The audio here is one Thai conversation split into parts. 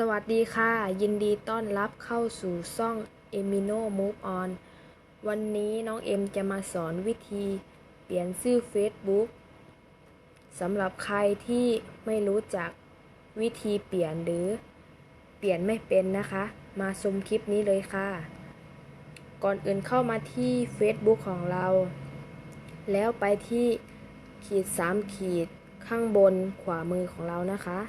สวัสดีค่ะ ยินดีต้อนรับเข้าสู่ช่อง Emino Move On วันนี้น้องเอ็มจะมาสอนวิธีเปลี่ยนชื่อ Facebook สำหรับใครที่ไม่รู้จักวิธีเปลี่ยนหรือเปลี่ยนไม่เป็นนะคะ มาชมคลิปนี้เลยค่ะ ก่อนอื่นเข้ามาที่ Facebook ของเรา แล้วไปที่ขีด 3 ขีดข้างบนขวามือของเรานะคะ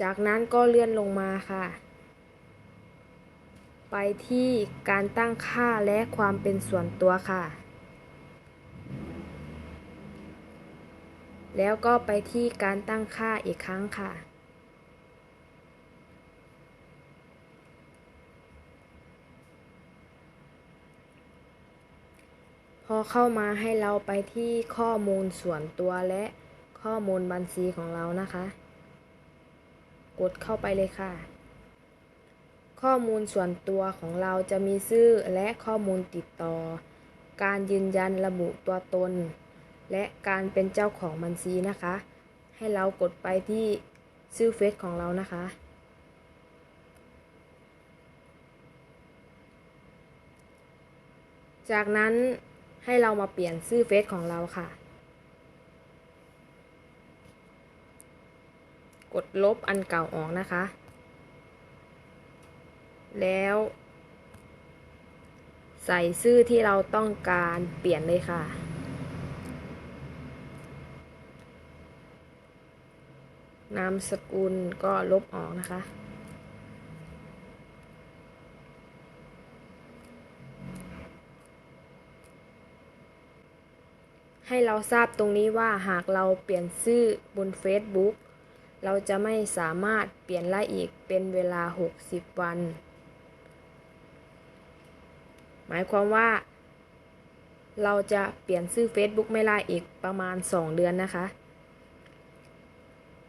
จากนั้นก็เลื่อนลงมาค่ะ ไปที่การตั้งค่าและความเป็นส่วนตัวค่ะ แล้วก็ไปที่การตั้งค่าอีกครั้งค่ะพอเข้ามาให้เราไปที่ข้อมูลส่วนตัวและข้อมูลบัญชีของเรานะคะ กดเข้าไปเลยค่ะ ข้อมูลส่วนตัวของเราจะมีชื่อและข้อมูลติดต่อ การยืนยันระบุตัวตน และการเป็นเจ้าของบัญชีนะคะ ให้เรากดไปที่ชื่อเฟซของเรานะคะจากนั้นให้เรามาเปลี่ยนชื่อเฟซของเราค่ะ กดลบอันเก่าออกนะคะ แล้ว ใส่ชื่อที่เราต้องการเปลี่ยนเลยค่ะ นามสกุลก็ลบออกนะคะให้เราทราบตรงนี้ว่าหากเราเปลี่ยนชื่อบน Facebook เราจะไม่สามารถเปลี่ยนได้อีกเป็นเวลา 60 วัน หมายความว่า เราจะเปลี่ยนชื่อ Facebook ไม่ได้อีกประมาณ 2 เดือนนะคะ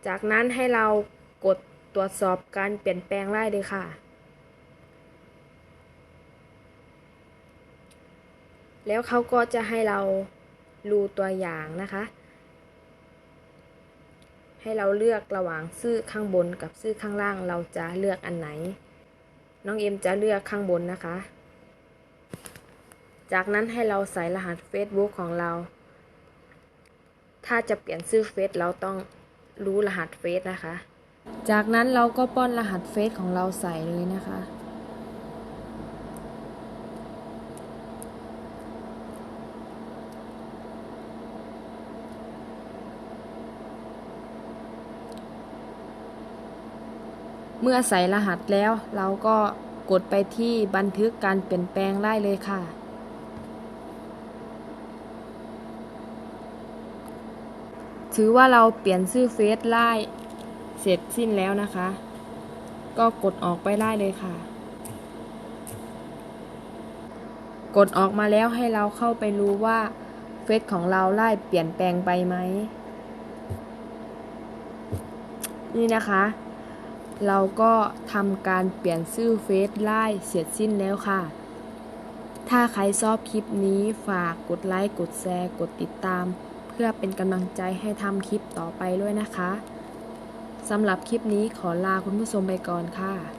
จากนั้นให้เรากดตรวจสอบการเปลี่ยนแปลงได้เลยค่ะ แล้วเขาก็จะให้เราดูตัวอย่างนะคะ ให้เราเลือกระหว่างชื่อข้างบนกับชื่อข้างล่างเราจะเลือกอันไหน น้องเอ็มจะเลือกข้างบนนะคะ จากนั้นให้เราใส่รหัส Facebook ของเรา ถ้าจะเปลี่ยนชื่อเฟซเราต้องรู้รหัสเฟซนะคะ จากนั้นเราก็ป้อนรหัสเฟซของเราใส่เลยนะคะ เมื่อใส่รหัสแล้ว เราก็กดไปที่บันทึกการเปลี่ยนแปลงได้เลยค่ะ ถือว่าเราเปลี่ยนชื่อเฟซไล่เสร็จสิ้นแล้วนะคะ ก็กดออกไปได้เลยค่ะ กดออกมาแล้วให้เราเข้าไปรู้ว่าเฟซของเราไล่เปลี่ยนแปลงไปไหม นี่นะคะ เราก็ทำการเปลี่ยนชื่อเฟซไล่เสร็จสิ้นแล้วค่ะ ถ้าใครชอบคลิปนี้ฝากกดไลค์ กดแชร์ กดติดตาม เพื่อเป็นกำลังใจให้ทำคลิปต่อไปด้วยนะคะสำหรับคลิปนี้ขอลาคุณผู้ชมไปก่อนค่ะ